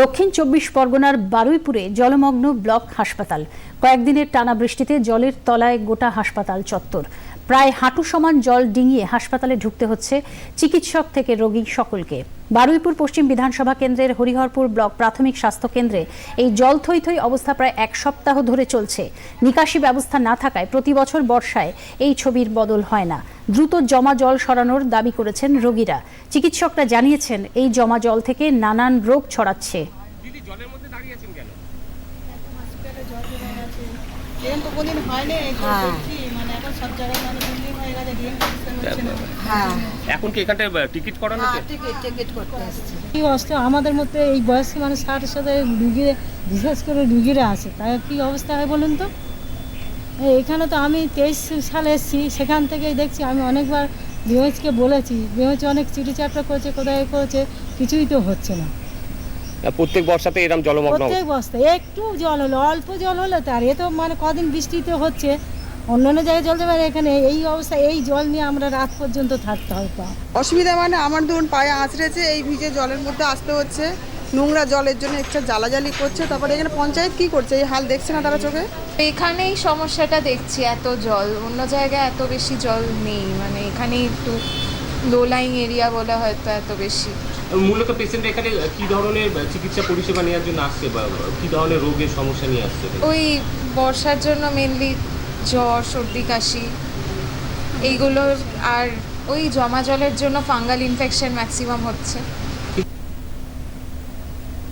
দক্ষিণ চব্বিশ পরগনার বারুইপুরে জলমগ্ন ব্লক হাসপাতাল। কয়েকদিনের টানা বৃষ্টিতে জলের তলায় গোটা হাসপাতাল চত্বর। প্রায় হাঁটু সমান জল ডিঙিয়ে হাসপাতালে ঢুকতে হচ্ছে চিকিৎসক থেকে রোগী সকলকে। বারুইপুর পশ্চিম বিধানসভা কেন্দ্রের হরিহরপুর ব্লক প্রাথমিক স্বাস্থ্য কেন্দ্রে এই জল থই থই অবস্থা প্রায় এক সপ্তাহ ধরে চলছে। নিকাশি ব্যবস্থা না থাকায় প্রতি বছর বর্ষায় এই ছবির বদল হয় না। দ্রুত জমা জল সরানোর দাবি করেছেন রোগীরা। চিকিৎসকরা জানিয়েছেন এই জমা জল থেকে নানান রোগ ছড়াচ্ছে। হ্যাঁ। মানে এখন সব জায়গায় মানে বিল্ডিং হয়ে গেছে ডিএম হচ্ছে না। হ্যাঁ। এখন কি এখানটায় টিকিট করানো হ্যাঁ টিকিট টিকিট করতে এসেছি। কি অবস্থা? আমাদের মধ্যে এই বয়স্ক মানুষ ষাটের সাথে রুগী বিশেষ করে রুগীরা আছে তার কি অবস্থা হয় বলুন তো? এখানে তো আমি তেইশ সালে এসেছি সেখান থেকেই দেখছি আমি অনেকবার বিএমএইচকে বলেছি বিএমএইচ অনেক চিঠি চাপটা করেছে কোথায় করেছে কিছুই তো হচ্ছে না। প্রত্যেক বর্ষাতে এরকম জলমগ্ন প্রত্যেক বস্তায় একটু জল হলো অল্প জল হলো তার এ তো মানে কদিন বৃষ্টিতে হচ্ছে অন্যান্য জায়গায় জল আর এখানে এই অবস্থা এই জল নিয়ে আমরা রাত পর্যন্ত থাকতে হয় পা। অসুবিধা মানে আমার ধরুন পায়ে আঁচড়েছে এই ভিজে জলের মধ্যে আসতে হচ্ছে। নোংরা জলের জন্য একটা জ্বালাজালি করছে তারপরে এখানে পঞ্চায়েত কি করছে? এই হাল দেখছে না তারা চোখে? এখানেই সমস্যাটা দেখছি এত জল। অন্য জায়গায় এত বেশি জল নেই মানে এখানে একটু লো লাইং এরিয়া বলে হয়তো এত বেশি। মূলত পেশেন্ট এখানে কি ধরনের চিকিৎসা পরিষেবা নেওয়ার জন্য আসছে বা কি ধরনের রোগের সমস্যা নিয়ে আসছে? ওই বর্ষার জন্য মেনলি জ্বর সর্দি কাশি এইগুলোর আর ওই জমা জলের জন্য ফাঙ্গাল ইনফেকশন ম্যাক্সিমাম হচ্ছে।